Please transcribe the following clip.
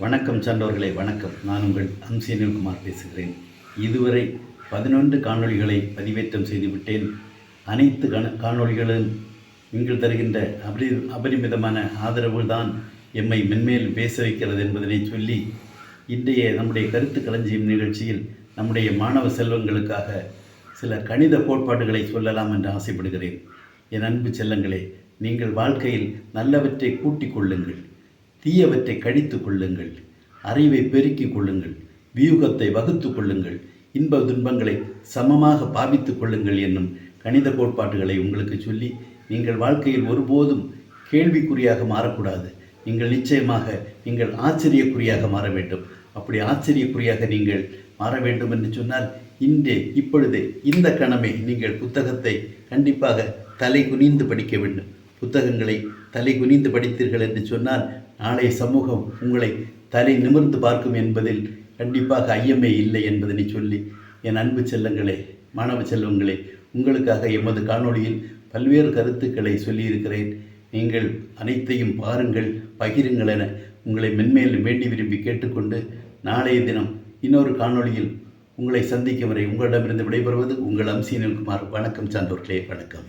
வணக்கம் சென்றவர்களை வணக்கம். நான் உங்கள் அம்சியனில்குமார் பேசுகிறேன். இதுவரை பதினொன்று காணொளிகளை பதிவேற்றம் செய்துவிட்டேன். அனைத்து கண காணொளிகளும் நீங்கள் தருகின்ற அபரி அபரிமிதமான ஆதரவு தான் எம்மை மென்மேலும் பேச வைக்கிறது என்பதனை சொல்லி இன்றைய நம்முடைய கருத்து களஞ்சியம் நிகழ்ச்சியில் நம்முடைய மாணவ செல்வங்களுக்காக சில கணித கோட்பாடுகளை சொல்லலாம் என்று ஆசைப்படுகிறேன். என் அன்பு செல்லங்களே நீங்கள் வாழ்க்கையில் நல்லவற்றை கூட்டிக் கொள்ளுங்கள். தீயவற்றை கடித்து கொள்ளுங்கள் அறிவை பெருக்கிக் கொள்ளுங்கள் வியூகத்தை வகுத்து கொள்ளுங்கள் இன்ப துன்பங்களை சமமாக பாவித்துக் கொள்ளுங்கள் என்னும் கணித கோட்பாடுகளை உங்களுக்கு சொல்லி நீங்கள் வாழ்க்கையில் ஒருபோதும் கேள்விக்குறியாக மாறக்கூடாது. நீங்கள் நிச்சயமாக நீங்கள் ஆச்சரியக்குறியாக மாற வேண்டும். அப்படி ஆச்சரியக்குறியாக நீங்கள் மாற வேண்டும் என்று சொன்னால் இன்றே இப்பொழுதே இந்த கணமே நீங்கள் புத்தகத்தை கண்டிப்பாக தலை குனிந்து படிக்க வேண்டும். புத்தகங்களை தலை குனிந்து படித்தீர்கள் என்று சொன்னால் நாளைய சமூகம் உங்களை தலை நிமிர்ந்து பார்க்கும் என்பதில் கண்டிப்பாக ஐயமே இல்லை என்பதனை சொல்லி என் அன்பு செல்லங்களே மாணவ செல்வங்களே உங்களுக்காக எமது காணொளியில் பல்வேறு கருத்துக்களை சொல்லியிருக்கிறேன். நீங்கள் அனைத்தையும் பாருங்கள் பகிருங்கள் என உங்களை மென்மேலும் வேண்டி விரும்பி கேட்டுக்கொண்டு நாளைய தினம் இன்னொரு காணொளியில் உங்களை சந்திக்கும் வரை உங்களிடமிருந்து விடைபெறுவது உங்கள் அம்சீனில் வணக்கம் சான்றோர்களே வணக்கம்.